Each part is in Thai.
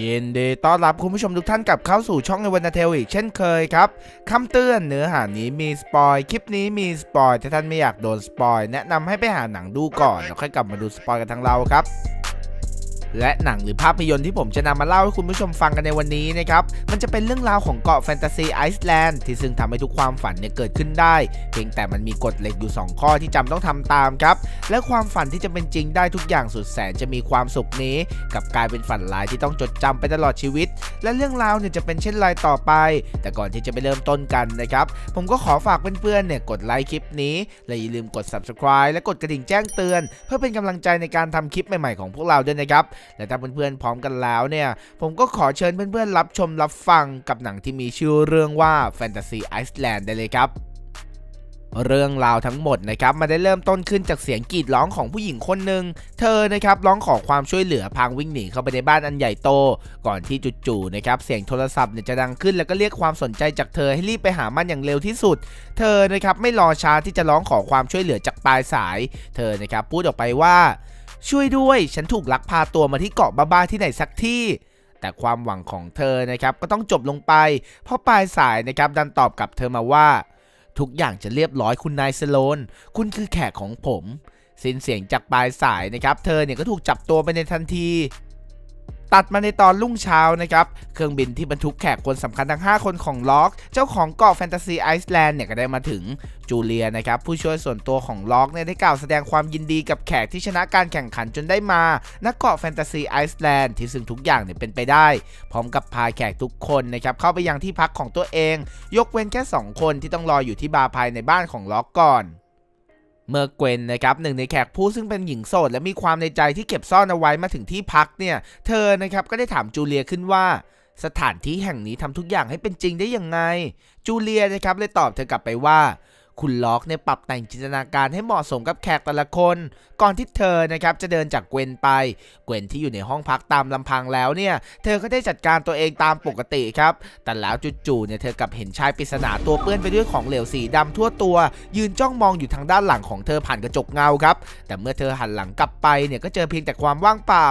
ยินดีต้อนรับคุณผู้ชมทุกท่านกลับเข้าสู่ช่องในวันเทลอีกเช่นเคยครับคำเตือนเนื้อหานี้มีสปอยคลิปนี้มีสปอยถ้าท่านไม่อยากโดนสปอยแนะนำให้ไปหาหนังดูก่อนแล้วค่อยกลับมาดูสปอยกันทางเราครับ และหนังหรือภาพยนตร์ที่ผมจะนำมาเล่าให้คุณผู้ชมฟังกันในวันนี้นะครับ มันจะเป็นเรื่องราวของเกาะแฟนตาซีไอซ์แลนด์ที่ซึ่งทำให้ทุกความฝันเนี่ยเกิดขึ้นได้ เพียงแต่มันมีกฎเหล็กอยู่ 2 ข้อที่จำต้องทำตามครับ และความฝันที่จะเป็นจริงได้ทุกอย่างสุดแสนจะมีความสุขนี้กับกลายเป็นฝันร้ายที่ต้องจดจำไปตลอดชีวิต และเรื่องราวเนี่ยจะเป็นเช่นไรต่อไป แต่ก่อนที่จะไปเริ่มต้นกันนะครับผมก็ขอฝากเพื่อนๆเนี่ยกดไลค์คลิปนี้และอย่าลืมกด subscribe และกดกระดิ่งแจ้งเตือน เพื่อเป็นกำลังใจในการทำคลิปใหม่ๆของพวกเราด้วยนะครับและถ้าเพื่อนๆพร้อมกันแล้วเนี่ยผมก็ขอเชิญเพื่อนๆรับชมรับฟังกับหนังที่มีชื่อเรื่องว่า Fantasy Iceland ได้เลยครับเรื่องราวทั้งหมดนะครับมาได้เริ่มต้นขึ้นจากเสียงกรีดร้องของผู้หญิงคนหนึ่งเธอนะครับร้องขอความช่วยเหลือพางวิ่งหนีเข้าไปในบ้านอันใหญ่โต ก่อนที่จู่ๆนะครับเสียงโทรศัพท์เนี่ยจะดังขึ้นแล้วก็เรียกความสนใจจากเธอให้รีบไปหามันอย่างเร็วที่สุด เธอนะครับไม่รอช้าที่จะร้องขอความช่วยเหลือจากปลายสาย เธอนะครับพูดออกไปว่า ช่วยด้วย ฉันถูกลักพาตัวมาที่เกาะบ้าๆที่ไหนสักที่ แต่ความหวังของเธอนะครับก็ต้องจบลงไป เพราะปลายสายนะครับดันตอบกลับเธอมาว่า ทุกอย่างจะเรียบร้อยคุณนายสโลน คุณคือแขกของผม สิ้นเสียงจากปลายสายนะครับ เธอเนี่ยก็ถูกจับตัวไปในทันที ตัดมาในตอนรุ่งเช้านะครับ เครื่องบินที่บรรทุกแขกคนสำคัญทั้ง 5 คนของล็อก เจ้าของเกาะแฟนตาซีไอซ์แลนด์เนี่ยก็ได้มาถึงจูเลียนะครับ ผู้ช่วยส่วนตัวของล็อกเนี่ยได้กล่าวแสดงความยินดีกับแขกที่ชนะการแข่งขันจนได้มาณเกาะแฟนตาซีไอซ์แลนด์ที่ซึ่งทุกอย่างเนี่ยเป็นไปได้ พร้อมกับพาแขกทุกคนนะครับเข้าไปยังที่พักของตัวเอง ยกเว้นแค่ 2 คนที่ต้องรออยู่ที่บาร์ภายในบ้านของล็อกก่อน เมื่อเกวนนะครับหนึ่งในแขกผู้ซึ่งเป็นหญิงโสด และมีความในใจที่เก็บซ่อนเอาไว้มาถึงที่พักเนี่ยเธอนะครับก็ได้ถามจูเลียขึ้นว่า สถานที่แห่งนี้ทำทุกอย่างให้เป็นจริงได้ยังไง จูเลียนะครับเลยตอบเธอกลับไปว่า คุณล็อกเนี่ยปรับแต่งจินตนาการให้เหมาะสมกับแขกแต่ละคน ก่อนที่เธอนะครับจะเดินจากเกวนไป เกวนที่อยู่ในห้องพักตามลำพังแล้วเนี่ย เธอก็ได้จัดการตัวเองตามปกติครับ แต่แล้วจู่ๆเนี่ยเธอกลับเห็นชายปริศนาตัวเปื้อนไปด้วยของเหลวสีดำทั่วตัว ยืนจ้องมองอยู่ทางด้านหลังของเธอผ่านกระจกเงาครับ แต่เมื่อเธอหันหลังกลับไปเนี่ยก็เจอเพียงแต่ความว่างเปล่า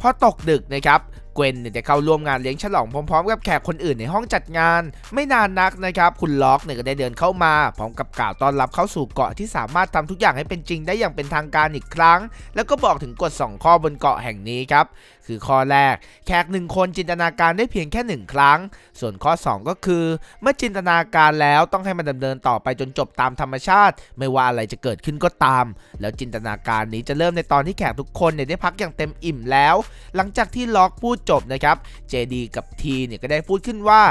พอตกดึกนะครับ กวนเนี่ยจะเข้าร่วมงานเลี้ยงฉลองพร้อมๆ กับแขกคนอื่นในห้องจัดงาน ไม่นานนักนะครับ คุณล็อกเนี่ยก็ได้เดินเข้ามา พร้อมกับกล่าวต้อนรับเข้าสู่เกาะที่สามารถทำทุกอย่างให้เป็นจริงได้อย่างเป็นทางการอีกครั้ง แล้วก็บอกถึงกฎ 2 ข้อบนเกาะแห่งนี้ครับ คือข้อแรก แขกหนึ่งคนจินตนาการได้เพียงแค่หนึ่งครั้ง ส่วนข้อ 2 ก็คือ เมื่อจินตนาการแล้วต้องให้มันดำเนินต่อไปจนจบตามธรรมชาติ ไม่ว่าอะไรจะเกิดขึ้นก็ตาม แล้วจินตนาการนี้จะเริ่มในตอนที่แขกทุกคนเนี่ยได้พักอย่างเต็มอิ่มแล้ว หลังจากที่ล็อกพูดจบนะครับเจดีกับทีเนี่ยก็ได้พูดขึ้นว่า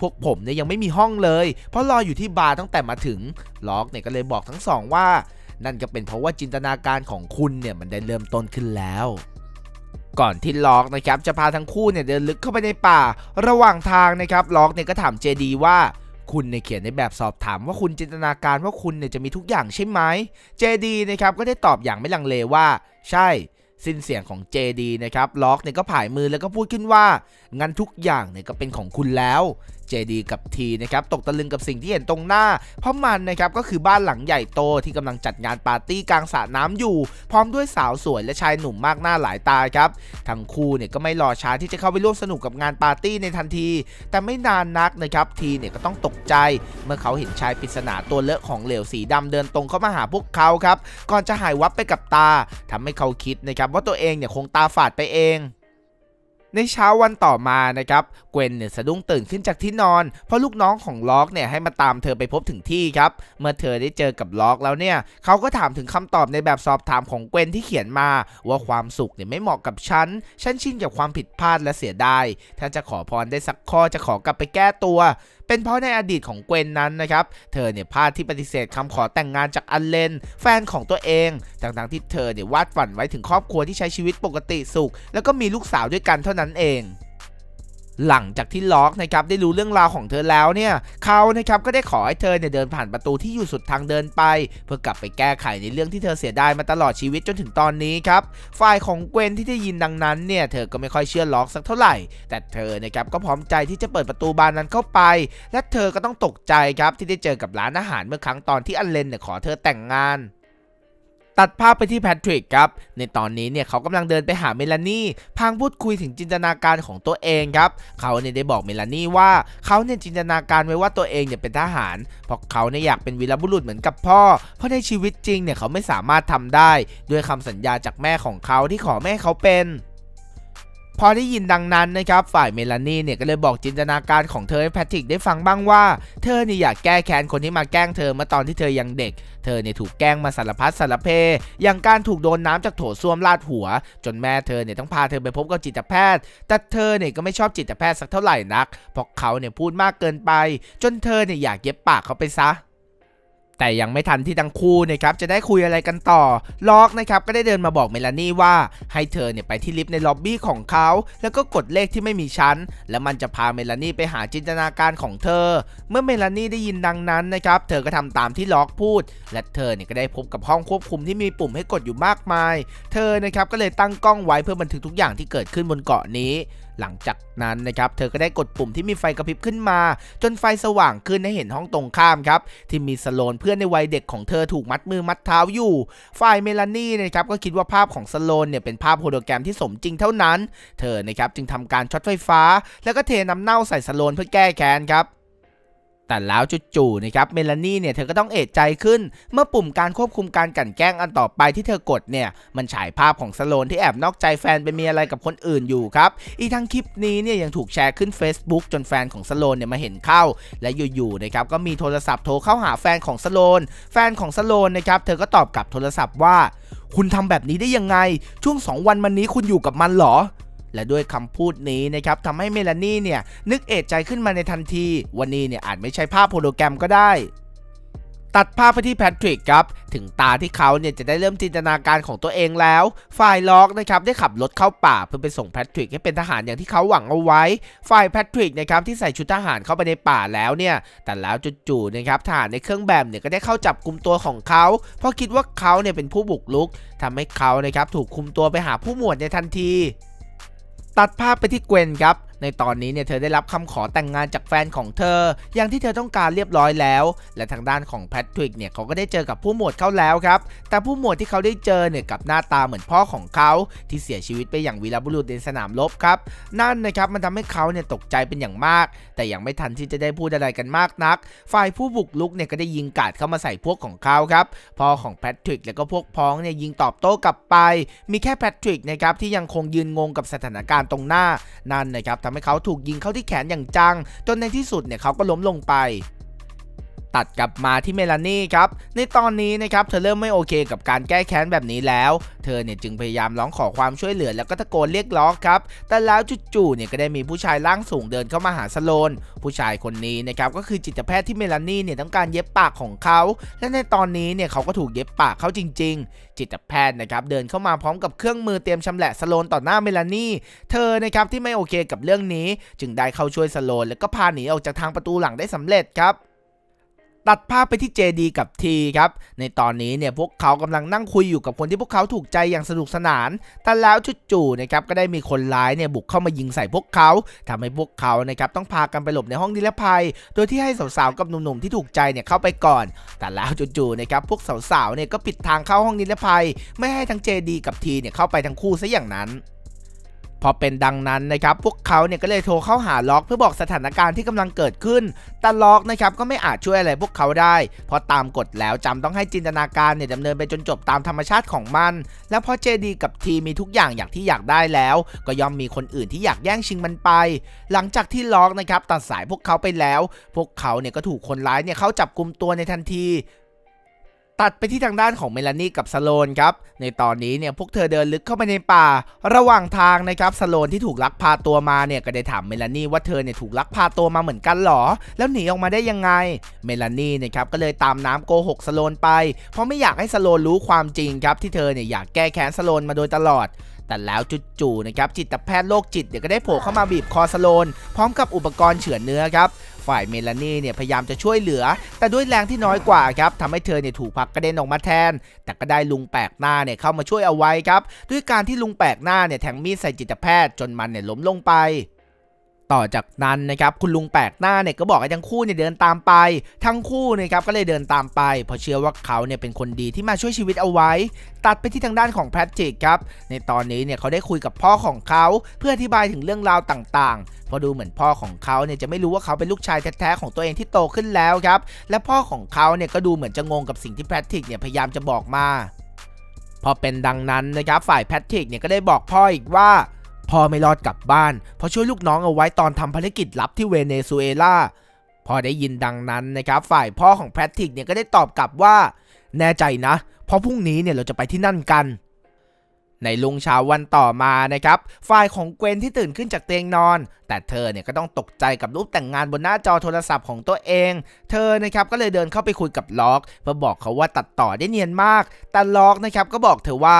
พวกผมเนี่ยยังไม่มีห้องเลย เพราะรออยู่ที่บาร์ตั้งแต่มาถึงล็อกเนี่ยก็เลยบอกทั้งสองว่า นั่นก็เป็นเพราะว่าจินตนาการของคุณเนี่ยมันได้เริ่มต้นขึ้นแล้วก่อนที่ล็อกนะครับจะพาทั้งคู่เนี่ยเดินลึกเข้าไปในป่า ระหว่างทางนะครับล็อกเนี่ยก็ถามเจดีว่าคุณเนี่ยเขียนในแบบสอบถามว่าคุณจินตนาการว่าคุณเนี่ยจะมีทุกอย่างใช่ไหมเจดีนะครับก็ได้ตอบอย่างไม่ลังเลว่า ใช่ สิ้นเสียงของ JD นะครับล็อกเนี่ยก็ผายมือแล้วก็พูดขึ้นว่างั้นทุกอย่างเนี่ยก็เป็นของคุณแล้ว JD กับ T นะครับตกตะลึงกับสิ่งที่เห็นตรงหน้า เพราะมันนะครับก็คือบ้านหลังใหญ่โตที่กำลังจัดงานปาร์ตี้กลางสระน้ำอยู่ พร้อมด้วยสาวสวยและชายหนุ่มมากหน้าหลายตาครับทั้งคู่เนี่ยก็ไม่รอช้าที่จะเข้าไปร่วมสนุกกับงานปาร์ตี้ในทันที แต่ไม่นานนักนะครับทีเนี่ยก็ต้องตกใจ เมื่อเขาเห็นชายปริศนาตัวเลอะของเหลวสีดำเดินตรงเข้ามาหาพวกเขาครับก่อนจะหายวับไปกับตาทำให้เขาคิดนะครับว่าตัวเองเนี่ยคงตาฝาดไปเอง ในเช้าวันต่อมานะครับ เกวนเนี่ยสะดุ้งตื่นขึ้นจากที่นอน เพราะลูกน้องของล็อกเนี่ยให้มาตามเธอไปพบถึงที่ครับ เมื่อเธอได้เจอกับล็อกแล้วเนี่ย เขาก็ถามถึงคำตอบในแบบสอบถามของเกวนที่เขียนมา ว่าความสุขเนี่ยไม่เหมาะกับฉัน ฉันชินกับความผิดพลาดและเสียดาย ถ้าจะขอพรได้สักข้อจะขอกลับไปแก้ตัว เป็นเพราะในอดีตของเกวนนั้นนะครับ เธอเนี่ยพลาดที่ปฏิเสธคำขอแต่งงานจากอันเลน แฟนของตัวเองทั้งๆที่เธอเนี่ยวาดฝันไว้ถึงครอบครัวที่ใช้ชีวิตปกติสุข แล้วก็มีลูกสาวด้วยกันเท่านั้นเอง หลังจากที่ล็อกนะครับได้รู้เรื่องราวของเธอแล้วเนี่ยเขานะครับก็ได้ขอให้เธอเนี่ยเดินผ่านประตูที่อยู่สุดทางเดินไป เพื่อกลับไปแก้ไขในเรื่องที่เธอเสียดายมาตลอดชีวิตจนถึงตอนนี้ครับฝ่ายของเกวนที่ได้ยินดังนั้นเนี่ยเธอก็ไม่ค่อยเชื่อล็อกสักเท่าไหร่ แต่เธอนะครับก็พร้อมใจที่จะเปิดประตูบานนั้นเข้าไป และเธอก็ต้องตกใจครับที่ได้เจอกับร้านอาหารเมื่อครั้งตอนที่อันเลนเนี่ยขอเธอแต่งงาน ตัดภาพไปที่แพทริกครับ ในตอนนี้เนี่ยเขากำลังเดินไปหาเมลานี่พางพูดคุยถึงจินตนาการของตัวเองครับ เขาเนี่ยได้บอกเมลานี่ว่าเขาเนี่ยจินตนาการไว้ว่าตัวเองเนี่ยเป็นทหาร เพราะเขาเนี่ยอยากเป็นวีรบุรุษเหมือนกับพ่อ เพราะในชีวิตจริงเนี่ยเขาไม่สามารถทำได้ด้วยคำสัญญาจากแม่ของเขาที่ขอแม่เขาเป็น พอได้ยินดังนั้นนะครับฝ่ายเมลานี่เนี่ยก็เลยบอกจินตนาการของเธอให้แพทริกได้ฟังบ้างว่า เธอเนี่ยอยากแก้แค้นคนที่มาแกล้งเธอเมื่อตอนที่เธอยังเด็ก เธอเนี่ยถูกแกล้งมาสารพัดสารเพ อย่างการถูกโดนน้ำจากโถส้วมลาดหัว จนแม่เธอเนี่ยต้องพาเธอไปพบกับจิตแพทย์ แต่เธอเนี่ยก็ไม่ชอบจิตแพทย์สักเท่าไหร่นักเพราะเขาเนี่ยพูดมากเกินไป จนเธอเนี่ยอยากเย็บปากเขาไปซะ แต่ยังไม่ทันที่ทั้งคู่นะครับจะได้คุยอะไรกันต่อ ล็อกนะครับก็ได้เดินมาบอกเมลานี่ว่า ให้เธอเนี่ยไปที่ลิฟต์ในล็อบบี้ของเขา แล้วก็กดเลขที่ไม่มีชั้น แล้วมันจะพาเมลานี่ไปหาจินตนาการของเธอ เมื่อเมลานี่ได้ยินดังนั้นนะครับเธอก็ทำตามที่ล็อกพูด และเธอเนี่ยก็ได้พบกับห้องควบคุมที่มีปุ่มให้กดอยู่มากมาย เธอนะครับก็เลยตั้งกล้องไว้เพื่อบันทึกทุกอย่างที่เกิดขึ้นบนเกาะนี้ หลังจากนั้นนะครับเธอก็ได้กดปุ่มที่มีไฟกระพริบขึ้นมา จนไฟสว่างขึ้นให้เห็นห้องตรงข้ามครับที่มีสโลนเพื่อนในวัยเด็กของเธอถูกมัดมือมัดเท้าอยู่ ฝ่ายเมลานี่นะครับก็คิดว่าภาพของสโลนเนี่ยเป็นภาพโฮโลแกรมที่สมจริงเท่านั้น เธอนะครับจึงทำการช็อตไฟฟ้า แล้วก็เทน้ำเน่าใส่สโลนเพื่อแก้แค้นครับ แต่แล้วจู่ๆนะครับเมลานี่เนี่ยเธอก็ต้องเอะใจขึ้น เมื่อปุ่มการควบคุมการกั่นแกล้งอันต่อไปที่เธอกดเนี่ยมันฉายภาพของสโลนที่แอบนอกใจแฟนไปมีอะไรกับคนอื่นอยู่ครับอีกทั้งคลิปนี้เนี่ยยังถูกแชร์ขึ้น Facebook จนแฟนของสโลนเนี่ยมาเห็นเข้า และอยู่ๆนะครับก็มีโทรศัพท์โทรเข้าหาแฟนของสโลนแฟนของสโลนนะครับเธอก็ตอบกลับโทรศัพท์ว่า คุณทำแบบนี้ได้ยังไงช่วง 2 วันมานี้คุณอยู่กับมันหรอ และด้วยคำพูดนี้นะครับทำให้เมลานี่เนี่ยนึกเอะใจขึ้นมาในทันที วันนี้เนี่ยอาจไม่ใช่ภาพโฮโลแกรมก็ได้ตัดภาพไปที่แพทริกครับ ถึงตาที่เขาเนี่ยจะได้เริ่มจินตนาการของตัวเองแล้ว ฝ่ายล็อกนะครับได้ขับรถเข้าป่าเพื่อไปส่งแพทริกให้เป็นทหารอย่างที่เขาหวังเอาไว้ ฝ่ายแพทริกนะครับที่ใส่ชุดทหารเข้าไปในป่าแล้วเนี่ย แต่แล้วจู่ๆนะครับทหารในเครื่องแบบเนี่ยก็ได้เข้าจับกลุ่มตัวของเขา เพราะคิดว่าเขาเนี่ยเป็นผู้บุกรุกทำให้เขานะครับถูกคุมตัวไปหาผู้หมวดในทันที ตัดภาพไปที่เกวนครับ ในตอนนี้เนี่ยเธอได้รับคำขอแต่งงานจากแฟนของเธอ อย่างที่เธอต้องการเรียบร้อยแล้ว และทางด้านของแพทริกเนี่ยเขาก็ได้เจอกับผู้หมวดเขาแล้วครับ แต่ผู้หมวดที่เขาได้เจอเนี่ยกับหน้าตาเหมือนพ่อของเขาที่เสียชีวิตไปอย่างวีรบุรุษในสนามรบครับ นั่นนะครับมันทำให้เขาเนี่ยตกใจเป็นอย่างมาก แต่ยังไม่ทันที่จะได้พูดอะไรกันมากนัก ฝ่ายผู้บุกลุกเนี่ยก็ได้ยิงกาดเข้ามาใส่พวกของเขาครับพ่อของแพทริกแล้วก็พวกพ้องเนี่ยยิงตอบโต้กลับไป มีแค่แพทริกนะครับที่ยังคงยืนงงกับสถานการณ์ตรงหน้านั่นนะครับทำให้เขาถูกยิงเข้าที่แขนอย่างจัง จนในที่สุดเนี่ยเขาก็ล้มลงไป ตัดกลับมาที่เมลานี่ครับในตอนนี้นะครับเธอเริ่มไม่โอเคกับการแก้แค้นแบบนี้แล้ว เธอเนี่ยจึงพยายามร้องขอความช่วยเหลือแล้วก็ตะโกนเรียกร้องครับแต่แล้วจู่ๆเนี่ยก็ได้มีผู้ชายร่างสูงเดินเข้ามาหาสโลน ผู้ชายคนนี้นะครับก็คือจิตแพทย์ที่เมลานี่เนี่ยต้องการเย็บปากของเขาและในตอนนี้เนี่ยเขาก็ถูกเย็บปากเขาจริง ๆ จิตแพทย์นะครับเดินเข้ามาพร้อมกับเครื่องมือเตรียมชำแหละสโลนต่อหน้าเมลานี่เธอนะครับที่ไม่โอเคกับเรื่องนี้ จึงได้เข้าช่วยสโลนแล้วก็พาหนีออกจากทางประตูหลังได้สำเร็จครับ ตัดภาพไปที่เจดีกับทีครับ ในตอนนี้เนี่ยพวกเขากำลังนั่งคุยอยู่กับคนที่พวกเขาถูกใจอย่างสนุกสนาน แต่แล้วจู่ๆนะครับก็ได้มีคนร้ายเนี่ยบุกเข้ามายิงใส่พวกเขาทำให้พวกเขานะครับต้องพากันไปหลบในห้องนิรภัย โดยที่ให้สาวๆกับหนุ่มๆที่ถูกใจเนี่ยเข้าไปก่อน แต่แล้วจู่ๆนะครับพวกสาวๆเนี่ยก็ปิดทางเข้าห้องนิรภัย ไม่ให้ทั้งเจดีกับทีเนี่ยเข้าไปทั้งคู่ซะอย่างนั้น พอเป็นดังนั้นนะครับ พวกเขาเนี่ยก็เลยโทรเข้าหาล็อกเพื่อบอกสถานการณ์ที่กำลังเกิดขึ้น แต่ล็อกนะครับก็ไม่อาจช่วยอะไรพวกเขาได้ เพราะตามกฎแล้วจำต้องให้จินตนาการเนี่ยดำเนินไปจนจบตามธรรมชาติของมัน แล้วพอเจดีกับทีมีทุกอย่างอย่างที่อยากได้แล้ว ก็ย่อมมีคนอื่นที่อยากแย่งชิงมันไป หลังจากที่ล็อกนะครับตัดสายพวกเขาไปแล้ว พวกเขาเนี่ยก็ถูกคนร้ายเนี่ยเข้าจับกลุ่มตัวในทันที ตัดไปที่ทางด้านของเมลานี่กับสโลนครับ ในตอนนี้เนี่ยพวกเธอเดินลึกเข้าไปในป่า ระหว่างทางนะครับสโลนที่ถูกลักพาตัวมาเนี่ยก็ได้ถามเมลานี่ว่าเธอเนี่ยถูกลักพาตัวมาเหมือนกันหรอ แล้วหนีออกมาได้ยังไง เมลานี่นะครับก็เลยตามน้ำโกหกสโลนไป เพราะไม่อยากให้สโลนรู้ความจริงครับที่เธอเนี่ยอยากแก้แค้นสโลนมาโดยตลอดแต่แล้วจู่ๆนะครับจิตแพทย์โรคจิตเดี๋ยวก็ได้โผล่เข้ามาบีบคอสโลน พร้อมกับอุปกรณ์เฉือนเนื้อครับ ฝ่ายเมลานีเนี่ยพยายามจะช่วยเหลือ แต่ด้วยแรงที่น้อยกว่าครับทำให้เธอเนี่ยถูกพักกระเด็นออกมาแทน แต่ก็ได้ลุงแปลกหน้าเนี่ยเข้ามาช่วยเอาไว้ครับ ด้วยการที่ลุงแปลกหน้าเนี่ยแทงมีดใส่จิตแพทย์จนมันเนี่ยล้มลงไป ต่อจากนั้นนะครับคุณลุงแปลกหน้าเนี่ยก็บอกให้ทั้งคู่เนี่ยเดินตามไป ทั้งคู่นะครับก็เลยเดินตามไป เพราะเชื่อว่าเขาเนี่ยเป็นคนดีที่มาช่วยชีวิตเอาไว้ ตัดไปที่ทางด้านของแพทริกครับในตอนนี้เนี่ยเขาได้คุยกับพ่อของเขาเพื่ออธิบายถึงเรื่องราวต่างๆเพอดูเหมือนพ่อของเขาเนี่ยจะไม่รู้ว่าเขาเป็นลูกชายแท้ๆของตัวเองที่โตขึ้นแล้วครับและพ่อของเขาเนี่ยก็ดูเหมือนจะงงกับสิ่งที่แพทริกเนี่ยพยายามจะบอกมา พอเป็นดังนั้นนะครับฝ่ายแพทริกเนี่ยก็ได้บอกพ่ออีกว่า พ่อไม่รอดกลับบ้าน เพราะช่วยลูกน้องเอาไว้ตอนทำภารกิจลับที่เวเนซุเอลาพอได้ยินดังนั้นนะครับ ฝ่ายพ่อของแพทริกเนี่ยก็ได้ตอบกลับว่า แน่ใจนะ เพราะพรุ่งนี้เนี่ยเราจะไปที่นั่นกัน ในลุงเช้าวันต่อมานะครับ ฝ่ายของเกวนที่ตื่นขึ้นจากเตียงนอน แต่เธอเนี่ยก็ต้องตกใจกับรูปแต่งงานบนหน้าจอโทรศัพท์ของตัวเอง เธอนะครับก็เลยเดินเข้าไปคุยกับล็อกเพื่อบอกเขาว่าตัดต่อได้เนียนมาก แต่ล็อกนะครับก็บอกเธอว่า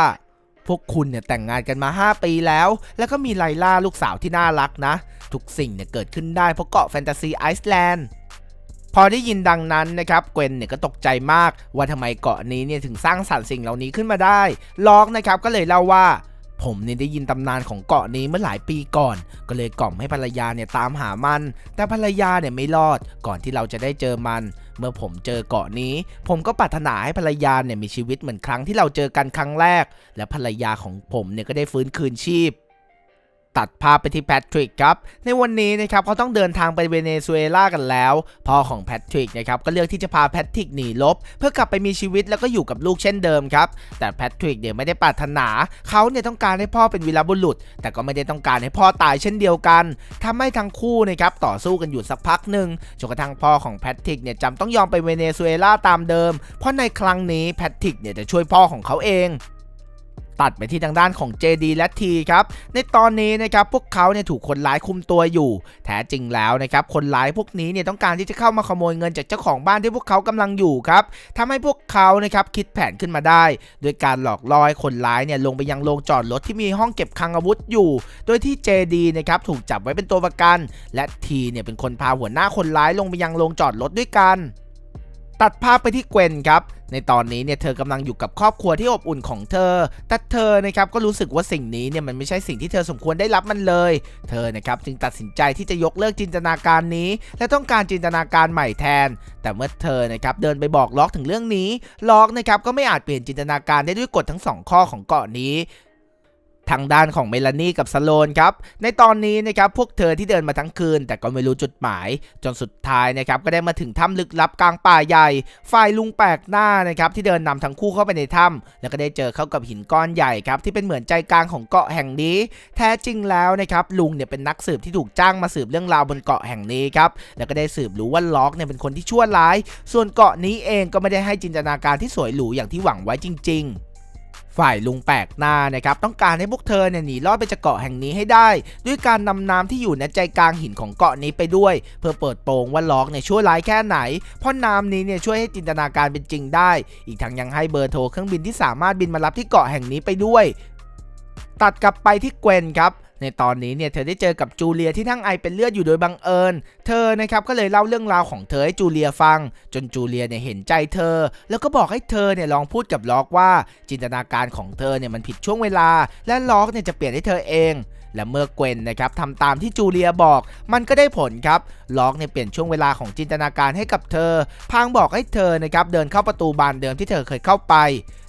พวกคุณเนี่ยแต่งงานกันมา 5 ปีแล้ว แล้วก็มีไลล่าลูกสาวที่น่ารักนะ ทุกสิ่งเนี่ยเกิดขึ้นได้เพราะเกาะแฟนตาซีไอซ์แลนด์พอได้ยินดังนั้นนะครับเกวนเนี่ยก็ตกใจมากว่าทำไมเกาะนี้เนี่ยถึงสร้างสรรค์สิ่งเหล่านี้ขึ้นมาได้ ล็อกนะครับก็เลยเล่าว่า ผมเนี่ยได้ยินตำนานของเกาะนี้เมื่อหลายปีก่อน ก็เลยกล่อมให้ภรรยาเนี่ยตามหามัน แต่ภรรยาเนี่ยไม่รอด ก่อนที่เราจะได้เจอมัน เมื่อผมเจอเกาะนี้ ผมก็ปรารถนาให้ภรรยาเนี่ยมีชีวิตเหมือนครั้งที่เราเจอกันครั้งแรก และภรรยาของผมเนี่ยก็ได้ฟื้นคืนชีพ ตัดภาพไปที่แพทริกครับ ในวันนี้นะครับเขาต้องเดินทางไปเวเนซุเอลากันแล้ว พ่อของแพทริกนะครับก็เลือกที่จะพาแพทริกหนีลบ เพื่อกลับไปมีชีวิตแล้วก็อยู่กับลูกเช่นเดิมครับ แต่แพทริกเนี่ยไม่ได้ปรารถนา เขาเนี่ยต้องการให้พ่อเป็นวีรบุรุษ แต่ก็ไม่ได้ต้องการให้พ่อตายเช่นเดียวกันทำให้ทั้งคู่นะครับต่อสู้กันอยู่สักพักหนึ่งจนกระทั่งพ่อของแพทริกเนี่ยจำต้องยอมไปเวเนซุเอลาตามเดิม เพราะในครั้งนี้แพทริกเนี่ยจะช่วยพ่อของเขาเอง ตัดไปที่ทางด้านของ JD และ T ครับ ในตอนนี้นะครับพวกเขาเนี่ยถูกคนร้ายคุมตัวอยู่ แท้จริงแล้วนะครับคนร้ายพวกนี้เนี่ยต้องการที่จะเข้ามาขโมยเงินจากเจ้าของบ้านที่พวกเขากำลังอยู่ครับทำให้พวกเขานะครับคิดแผนขึ้นมาได้ โดยการหลอกล่อให้คนร้ายเนี่ยลงไปยังโรงจอดรถที่มีห้องเก็บคลังอาวุธอยู่ โดยที่ JD นะครับถูกจับไว้เป็นตัวประกัน และ T เนี่ยเป็นคนพาหัวหน้าคนร้ายลงไปยังโรงจอดรถด้วยกันตัดภาพไปที่เกวนครับ ในตอนนี้เนี่ยเธอกำลังอยู่กับครอบครัวที่อบอุ่นของเธอ แต่เธอนะครับก็รู้สึกว่าสิ่งนี้เนี่ยมันไม่ใช่สิ่งที่เธอสมควรได้รับมันเลย เธอนะครับจึงตัดสินใจที่จะยกเลิกจินตนาการนี้ และต้องการจินตนาการใหม่แทน แต่เมื่อเธอนะครับเดินไปบอกล็อกถึงเรื่องนี้ ล็อกนะครับก็ไม่อาจเปลี่ยนจินตนาการได้ด้วยกฎทั้งสองข้อของเกาะนี้ ทางด้านของเมลานี่กับสโลนครับ ในตอนนี้นะครับพวกเธอที่เดินมาทั้งคืน แต่ก็ไม่รู้จุดหมาย จนสุดท้ายนะครับก็ได้มาถึงถ้ำลึกลับกลางป่าใหญ่ ฝ่ายลุงแปลกหน้านะครับที่เดินนำทั้งคู่เข้าไปในถ้ำแล้วก็ได้เจอเข้ากับหินก้อนใหญ่ครับที่เป็นเหมือนใจกลางของเกาะแห่งนี้ แท้จริงแล้วนะครับลุงเนี่ยเป็นนักสืบที่ถูกจ้างมาสืบเรื่องราวบนเกาะแห่งนี้ครับแล้วก็ได้สืบรู้ว่าล็อกเนี่ยเป็นคนที่ชั่วร้าย ส่วนเกาะนี้เองก็ไม่ได้ให้จินตนาการที่สวยหรูอย่างที่หวังไว้จริง ๆ ฝ่ายลุงแปลกหน้านะครับต้องการให้พวกเธอเนี่ยหนีรอดไปจากเกาะแห่งนี้ให้ได้ ด้วยการนำน้ำที่อยู่ในใจกลางหินของเกาะนี้ไปด้วย เพื่อเปิดโปงว่าล็อกเนี่ยช่วยร้ายแค่ไหน เพราะน้ำนี้เนี่ยช่วยให้จินตนาการเป็นจริงได้ อีกทั้งยังให้เบอร์โทรเครื่องบินที่สามารถบินมารับที่เกาะแห่งนี้ไปด้วยตัดกลับไปที่เกวนครับ ในตอนนี้เนี่ยเธอได้เจอกับจูเลียที่นั่งไอเป็นเลือดอยู่โดยบังเอิญ เธอนะครับก็เลยเล่าเรื่องราวของเธอให้จูเลียฟัง จนจูเลียเนี่ยเห็นใจเธอ แล้วก็บอกให้เธอเนี่ยลองพูดกับล็อกว่า จินตนาการของเธอเนี่ยมันผิดช่วงเวลา และล็อกเนี่ยจะเปลี่ยนให้เธอเองและเมื่อเกวนนะครับทำตามที่จูเลียบอก มันก็ได้ผลครับล็อกเนี่ยเปลี่ยนช่วงเวลาของจินตนาการให้กับเธอพางบอกให้เธอนะครับเดินเข้าประตูบานเดิมที่เธอเคยเข้าไป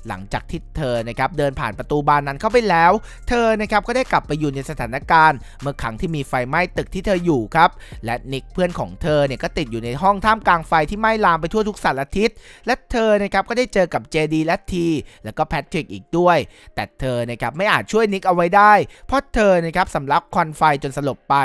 หลังจากที่เธอนะครับเดินผ่านประตูบานนั้นเข้าไปแล้ว เธอนะครับก็ได้กลับไปอยู่ในสถานการณ์ เมื่อครั้งที่มีไฟไหม้ตึกที่เธออยู่ครับ และนิกเพื่อนของเธอเนี่ยก็ติดอยู่ในห้องท่ามกลางไฟที่ไหม้ลามไปทั่วทุกสารทิศ และเธอนะครับก็ได้เจอกับเจดีและทีแล้วก็แพทริกอีกด้วย แต่เธอนะครับไม่อาจช่วยนิกเอาไว้ได้ เพราะเธอนะครับสำลักควันไฟจนสลบไป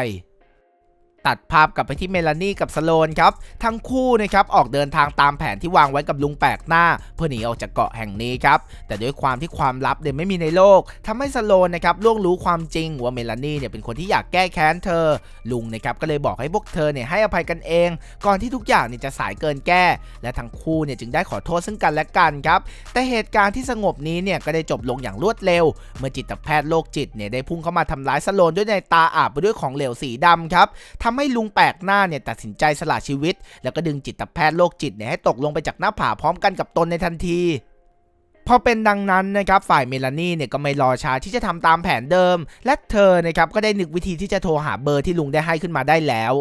ตัดภาพกลับไปที่เมลานี่กับสโลนครับ ทั้งคู่นะครับออกเดินทางตามแผนที่วางไว้กับลุงแปลกหน้า เพื่อหนีออกจากเกาะแห่งนี้ครับ แต่ด้วยความที่ความลับเนี่ยไม่มีในโลกทำให้สโลนนะครับล่วงรู้ความจริงว่าเมลานี่เนี่ยเป็นคนที่อยากแก้แค้นเธอ ลุงนะครับก็เลยบอกให้พวกเธอเนี่ยให้อภัยกันเอง ก่อนที่ทุกอย่างเนี่ยจะสายเกินแก้ และทั้งคู่เนี่ยจึงได้ขอโทษซึ่งกันและกันครับ แต่เหตุการณ์ที่สงบนี้เนี่ยก็ได้จบลงอย่างรวดเร็ว เมื่อจิตแพทย์โรคจิตเนี่ยได้พุ่งเข้ามาทำร้ายสโลนด้วยในตาอาบไปด้วยของเหลวสีดำครับทำให้ลุงแปลกหน้าเนี่ยตัดสินใจสละชีวิต แล้วก็ดึงจิตแพทย์โรคจิตเนี่ยให้ตกลงไปจากหน้าผาพร้อมกันกับตนในทันทีพอเป็นดังนั้นนะครับฝ่ายเมลานี่เนี่ยก็ไม่รอช้าที่จะทำตามแผนเดิม และเธอนะครับก็ได้นึกวิธีที่จะโทรหาเบอร์ที่ลุงได้ให้ขึ้นมาได้แล้ว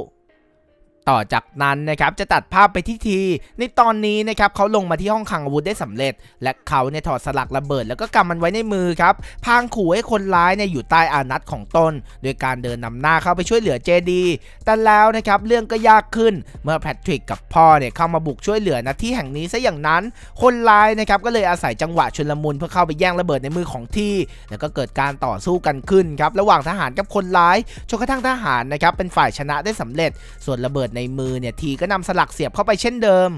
ต่อจากนั้นนะครับจะตัดภาพไปที่ที ในตอนนี้นะครับเขาลงมาที่ห้องคังอาวุธได้สำเร็จ และเขาเนี่ยถอดสลักระเบิด แล้วก็กำมันไว้ในมือครับพางขู่ให้คนร้ายเนี่ยอยู่ใต้อานัตของตนโดยการเดินนำหน้าเข้าไปช่วยเหลือเจดีแต่แล้วนะครับเรื่องก็ยากขึ้นเมื่อแพทริกกับพ่อเนี่ยเข้ามาบุกช่วยเหลือณที่แห่งนี้ซะอย่างนั้น คนร้ายนะครับก็เลยอาศัยจังหวะชุลมุนเพื่อเข้าไปแย่งระเบิดในมือของที่ แล้วก็เกิดการต่อสู้กันขึ้นครับระหว่างทหารกับคนร้ายจนกระทั่งทหารนะครับเป็นฝ่ายชนะได้สำเร็จ ส่วนระเบิดในมือเนี่ยทีก็นำสลักเสียบเข้าไปเช่นเดิม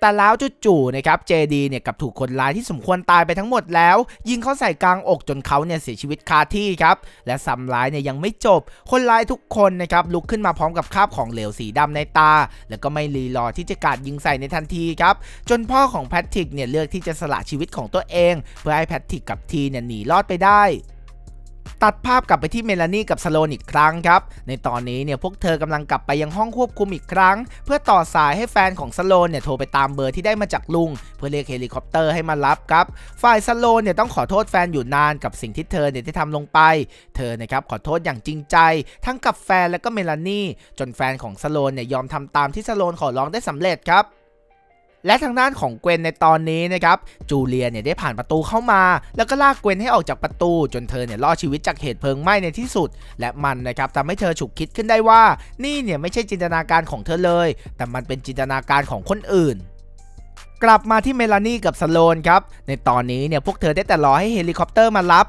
แต่แล้วจู่ๆนะครับเจดีเนี่ยกับถูกคนร้ายที่สมควรตายไปทั้งหมดแล้ว ยิงเขาใส่กลางอกจนเขาเนี่ยเสียชีวิตคาที่ครับและซ้ำร้ายเนี่ยยังไม่จบ คนร้ายทุกคนนะครับลุกขึ้นมาพร้อมกับคราบของเหลวสีดำในตา แล้วก็ไม่รีรอที่จะกราดยิงใส่ในทันทีครับจนพ่อของแพทริกเนี่ยเลือกที่จะสละชีวิตของตัวเอง เพื่อให้แพทริกกับทีเนี่ยหนีรอดไปได้ ตัดภาพกลับไปที่เมลานี่กับสโลนอีกครั้งครับ ในตอนนี้เนี่ยพวกเธอกำลังกลับไปยังห้องควบคุมอีกครั้ง เพื่อต่อสายให้แฟนของสโลนเนี่ยโทรไปตามเบอร์ที่ได้มาจากลุง เพื่อเรียกเฮลิคอปเตอร์ให้มารับครับ ฝ่ายสโลนเนี่ยต้องขอโทษแฟนอยู่นานกับสิ่งที่เธอเนี่ยได้ทำลงไป เธอนะครับขอโทษอย่างจริงใจ ทั้งกับแฟนและก็เมลานี่จนแฟนของสโลนเนี่ยยอมทำตามที่สโลนขอร้องได้สำเร็จครับ และทางด้านของเกวนในตอนนี้นะครับจูเลียเนี่ยได้ผ่านประตูเข้ามา แล้วก็ลากเกวนให้ออกจากประตู จนเธอเนี่ยรอดชีวิตจากเหตุเพลิงไหม้ในที่สุด และมันนะครับทำให้เธอฉุกคิดขึ้นได้ว่า นี่เนี่ยไม่ใช่จินตนาการของเธอเลย แต่มันเป็นจินตนาการของคนอื่น กลับมาที่เมลานี่กับสโลนครับ ในตอนนี้เนี่ยพวกเธอได้แต่รอให้เฮลิคอปเตอร์มารับ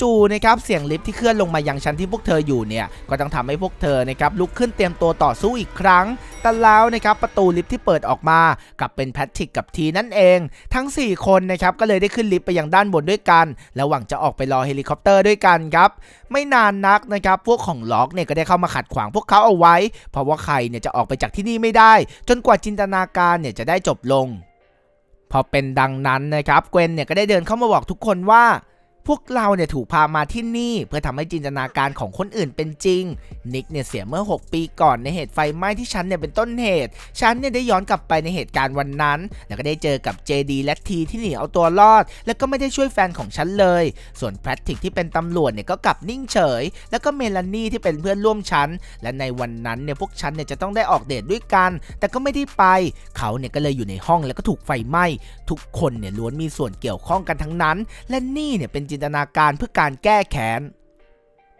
จู่ๆนะครับเสียงลิฟที่เคลื่อนลงมายังชั้นที่พวกเธออยู่เนี่ยก็ต้องทำให้พวกเธอนะครับลุกขึ้นเตรียมตัวต่อสู้อีกครั้ง แต่แล้วนะครับประตูลิฟที่เปิดออกมากับเป็นแพทริกกับทีนั่นเอง ทั้ง 4 คนนะครับก็เลยได้ขึ้นลิฟต์ไปยังด้านบนด้วยกัน แล้วหวังจะออกไปรอเฮลิคอปเตอร์ด้วยกันครับไม่นานนักนะครับพวกของล็อกเนี่ยก็ได้เข้ามาขัดขวางพวกเขาเอาไว้ เพราะว่าใครเนี่ยจะออกไปจากที่นี่ไม่ได้ จนกว่าจินตนาการเนี่ยจะได้จบลง พอเป็นดังนั้นนะครับเกวนเนี่ยก็ได้เดินเข้ามาบอกทุกคนว่า พวกเราเนี่ยถูกพามาที่นี่เพื่อทำให้จินตนาการของคนอื่นเป็นจริง นิกเนี่ยเสียเมื่อ 6 ปีก่อนในเหตุไฟไหม้ที่ฉันเนี่ยเป็นต้นเหตุ ฉันเนี่ยได้ย้อนกลับไปในเหตุการณ์วันนั้น แล้วก็ได้เจอกับ JD และทีที่หนีเอาตัวรอด แล้วก็ไม่ได้ช่วยแฟนของฉันเลย ส่วนแพทริกที่เป็นตำรวจเนี่ยก็กลับนิ่งเฉย แล้วก็เมลานี่ที่เป็นเพื่อนร่วมชั้น และในวันนั้นเนี่ยพวกฉันเนี่ยจะต้องได้ออกเดทด้วยกัน แต่ก็ไม่ได้ไป เขาเนี่ยก็เลยอยู่ในห้องแล้วก็ถูกไฟไหม้ ทุกคนเนี่ยล้วนมีส่วนเกี่ยวข้องกันทั้งนั้น และนี่เนี่ยเป็นจิินตนาการเพื่อการแก้แค้น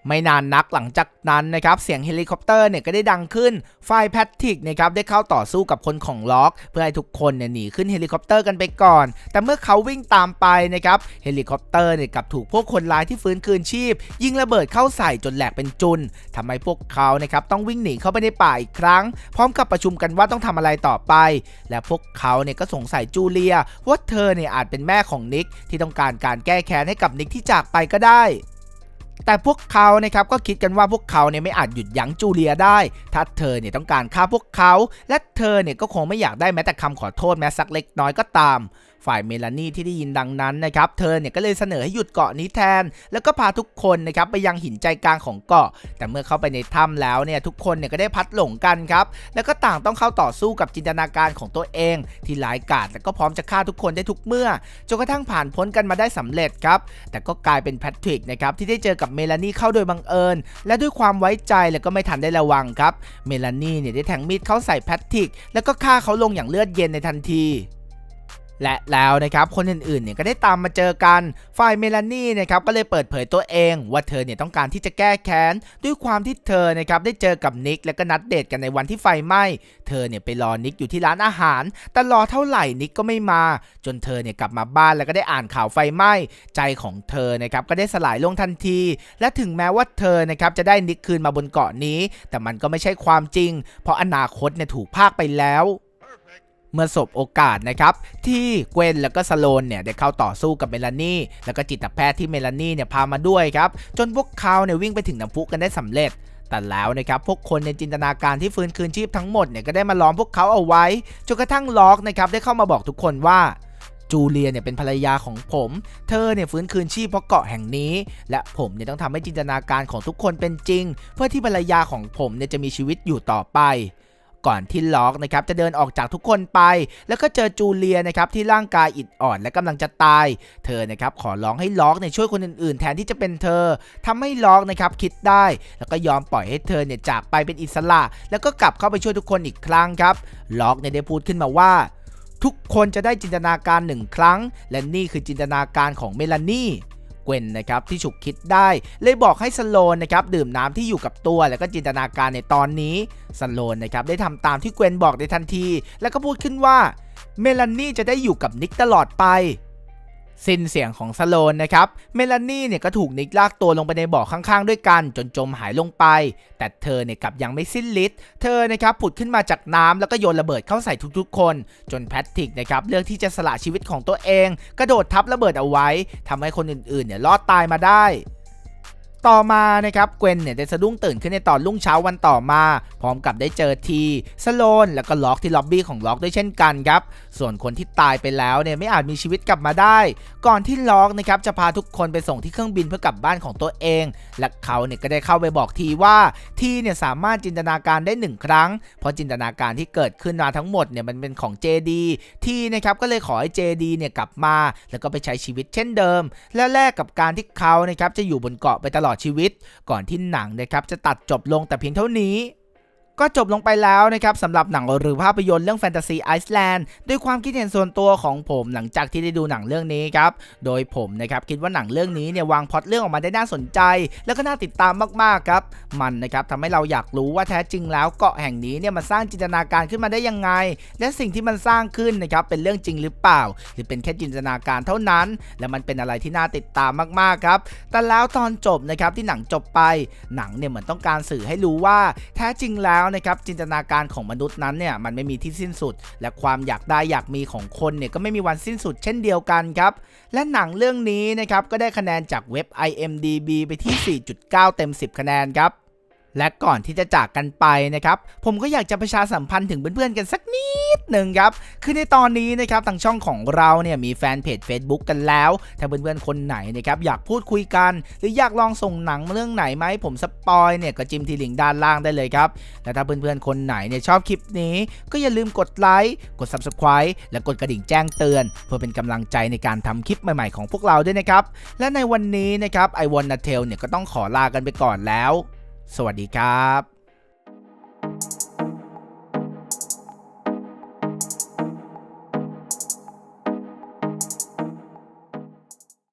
ไม่นานนักหลังจากนั้นนะครับเสียงเฮลิคอปเตอร์เนี่ยก็ได้ดังขึ้นฝ่ายแพทริกนะครับได้เข้าต่อสู้กับคนของล็อก เพื่อให้ทุกคนเนี่ยหนีขึ้นเฮลิคอปเตอร์กันไปก่อน แต่เมื่อเขาวิ่งตามไปนะครับเฮลิคอปเตอร์เนี่ยกลับถูกพวกคนร้ายที่ฟื้นคืนชีพ ยิงระเบิดเข้าใส่จนแหลกเป็นจุนทำให้พวกเขานะครับต้องวิ่งหนีเข้าไปในป่าอีกครั้ง พร้อมกับประชุมกันว่าต้องทำอะไรต่อไป และพวกเขาเนี่ยก็สงสัยจูเลียว่าเธอเนี่ยอาจเป็นแม่ของนิกที่ต้องการการแก้แค้นให้กับนิกที่จากไปก็ได้ แต่พวกเขานะครับก็คิดกันว่าพวกเขาเนี่ยไม่อาจหยุดยั้งจูเลียได้ ถ้าเธอเนี่ยต้องการฆ่าพวกเขา และเธอเนี่ยก็คงไม่อยากได้แม้แต่คำขอโทษแม้สักเล็กน้อยก็ตาม ฝ่ายเมลานีที่ได้ยินดังนั้นนะครับ เธอเนี่ยก็เลยเสนอให้หยุดเกาะนี้แทน แล้วก็พาทุกคนนะครับไปยังหินใจกลางของเกาะ แต่เมื่อเข้าไปในถ้ำแล้วเนี่ยทุกคนเนี่ยก็ได้พัดหลงกันครับ แล้วก็ต่างต้องเข้าต่อสู้กับจินตนาการของตัวเอง ที่ร้ายกาจและก็พร้อมจะฆ่าทุกคนได้ทุกเมื่อจนกระทั่งผ่านพ้นกันมาได้สำเร็จครับ แต่ก็กลายเป็นแพทริกนะครับที่ได้เจอกับเมลานีเข้าโดยบังเอิญ และด้วยความไว้ใจแล้วก็ไม่ทันได้ระวังครับ เมลานีเนี่ยได้แทงมีดเข้าใส่แพทริก แล้วก็ฆ่าเขาลงอย่างเลือดเย็นในทันที และแล้วนะครับคนอื่นๆเนี่ยก็ได้ตามมาเจอกันฝ่ายเมลานี่นะครับก็เลยเปิดเผยตัวเอง ว่าเธอเนี่ยต้องการที่จะแก้แค้นด้วยความที่เธอนะครับได้เจอกับนิกและก็นัดเดทกันในวันที่ไฟไหม้เธอเนี่ยไปรอนิกอยู่ที่ร้านอาหาร แต่รอเท่าไหร่นิกก็ไม่มา จนเธอเนี่ยกลับมาบ้านแล้วก็ได้อ่านข่าวไฟไหม้ใจของเธอนะครับก็ได้สลายลงทันที และถึงแม้ว่าเธอนะครับจะได้นิกคืนมาบนเกาะนี้ แต่มันก็ไม่ใช่ความจริง เพราะอนาคตเนี่ยถูกพากไปแล้ว เมื่อสบโอกาสนะครับที่เกวนแล้วก็สโลนเนี่ยได้เข้าต่อสู้กับเมลานี่แล้วก็จิตแพทย์ที่เมลานี่เนี่ยพามาด้วยครับจนพวกเขาเนี่ยวิ่งไปถึงน้ำพุกันได้สำเร็จแต่แล้วนะครับพวกคนในจินตนาการที่ฟื้นคืนชีพทั้งหมดเนี่ยก็ได้มาล้อมพวกเขาเอาไว้จนกระทั่งล็อกนะครับได้เข้ามาบอกทุกคนว่าจูเลียเนี่ยเป็นภรรยาของผม เธอเนี่ยฟื้นคืนชีพเพราะเกาะแห่งนี้ และผมเนี่ยต้องทำให้จินตนาการของทุกคนเป็นจริง เพื่อที่ภรรยาของผมเนี่ยจะมีชีวิตอยู่ต่อไป ก่อนที่ล็อกนะครับจะเดินออกจากทุกคนไป แล้วก็เจอจูเลียนะครับที่ร่างกายอิดอ่อน และกำลังจะตาย เธอนะครับขอร้องให้ล็อกเนี่ยช่วยคนอื่นๆ แทนที่จะเป็นเธอทำให้ล็อกนะครับคิดได้ แล้วก็ยอมปล่อยให้เธอเนี่ยจากไปเป็นอิสระ แล้วก็กลับเข้าไปช่วยทุกคนอีกครั้งครับล็อกเนี่ยได้พูดขึ้นมาว่าทุกคนจะได้จินตนาการหนึ่งครั้ง และนี่คือจินตนาการของเมลานี่ กวนนะครับที่ฉุกคิดได้ เลยบอกให้สโลนนะครับดื่มน้ำที่อยู่กับตัว แล้วก็จินตนาการในตอนนี้สโลนนะครับได้ทำตามที่เกวนบอกในทันที แล้วก็พูดขึ้นว่าเมลานี่จะได้อยู่กับนิกตลอดไป สิ้นเสียงของสโลนนะครับ เมลานี่เนี่ยก็ถูกนิกลากตัวลงไปในบ่อข้างๆ ด้วยกัน จนจมหายลงไป แต่เธอเนี่ยกลับยังไม่สิ้นฤทธิ์ เธอนะครับผุดขึ้นมาจากน้ำแล้วก็โยนระเบิดเข้าใส่ทุกๆ คน จนแพทริกนะครับเลือกที่จะสละชีวิตของตัวเอง กระโดดทับระเบิดเอาไว้ทำให้คนอื่นๆเนี่ยรอดตายมาได้ ต่อมานะครับเกวนเนี่ยได้สะดุ้งตื่นขึ้นในตอนรุ่งเช้าวันต่อมา พร้อมกับได้เจอทีสโลนแล้วก็ล็อกที่ล็อบบี้ของล็อกด้วยเช่นกันครับ ส่วนคนที่ตายไปแล้วเนี่ยไม่อาจมีชีวิตกลับมาได้ ก่อนที่ล็อกนะครับจะพาทุกคนไปส่งที่เครื่องบินเพื่อกลับบ้านของตัวเอง และเขาเนี่ยก็ได้เข้าไปบอกทีว่าทีเนี่ยสามารถจินตนาการได้หนึ่งครั้ง เพราะจินตนาการที่เกิดขึ้นมาทั้งหมดเนี่ยมันเป็นของ JD ทีนะครับก็เลยขอให้ JD เนี่ยกลับมา แล้วก็ไปใช้ชีวิตเช่นเดิม และแลกกับการที่เขานะครับจะอยู่บนเกาะไปตลอดชีวิต ก่อนที่หนังนะครับจะตัดจบลงแต่เพียงเท่านี้ ก็จบลงไปแล้วนะครับสำหรับหนังหรือภาพยนตร์เรื่องแฟนตาซีไอซ์แลนด์ด้วยความคิดเห็นส่วนตัวของผมหลังจากที่ได้ดูหนังเรื่องนี้ครับ โดยผมนะครับคิดว่าหนังเรื่องนี้เนี่ยวางพล็อตเรื่องออกมาได้น่าสนใจ แล้วก็น่าติดตามมากๆครับ มันนะครับทำให้เราอยากรู้ว่าแท้จริงแล้วเกาะแห่งนี้เนี่ยมันสร้างจินตนาการขึ้นมาได้ยังไง และสิ่งที่มันสร้างขึ้นนะครับเป็นเรื่องจริงหรือเปล่า หรือเป็นแค่จินตนาการเท่านั้น และมันเป็นอะไรที่น่าติดตามมากๆครับแต่แล้วตอนจบนะครับที่หนังจบไปหนังเนี่ยเหมือนต้องการสื่อให้รู้ว่าแท้จริงแล้วนะครับจินตนาการของมนุษย์นั้นเนี่ยมันไม่มีที่สิ้นสุด และความอยากได้อยากมีของคนเนี่ยก็ไม่มีวันสิ้นสุดเช่นเดียวกันครับและหนังเรื่องนี้นะครับก็ได้คะแนนจากเว็บ IMDB ไปที่ 4.9 เต็ม 10 คะแนนครับ และก่อนที่จะจากกันไปนะครับ ผมก็อยากจะประชาสัมพันธ์ถึงเพื่อนๆกันสักนิดหนึ่งครับ คือในตอนนี้นะครับทางช่องของเราเนี่ยมีแฟนเพจ Facebook กันแล้ว ถ้าเพื่อนๆคนไหนนะครับอยากพูดคุยกัน หรืออยากลองส่งหนังเรื่องไหนมาให้ผมสปอยเนี่ยก็จิ้มที่ลิงก์ด้านล่างได้เลยครับ และถ้าเพื่อนๆคนไหนเนี่ยชอบคลิปนี้ ก็อย่าลืมกดไลค์ กด Subscribe และกดกระดิ่งแจ้งเตือน เพื่อเป็นกำลังใจในการทำคลิปใหม่ๆของพวกเราด้วยนะครับ และในวันนี้นะครับไอวอนนาเทลเนี่ยก็ต้องขอลากันไปก่อนแล้ว สวัสดีครับ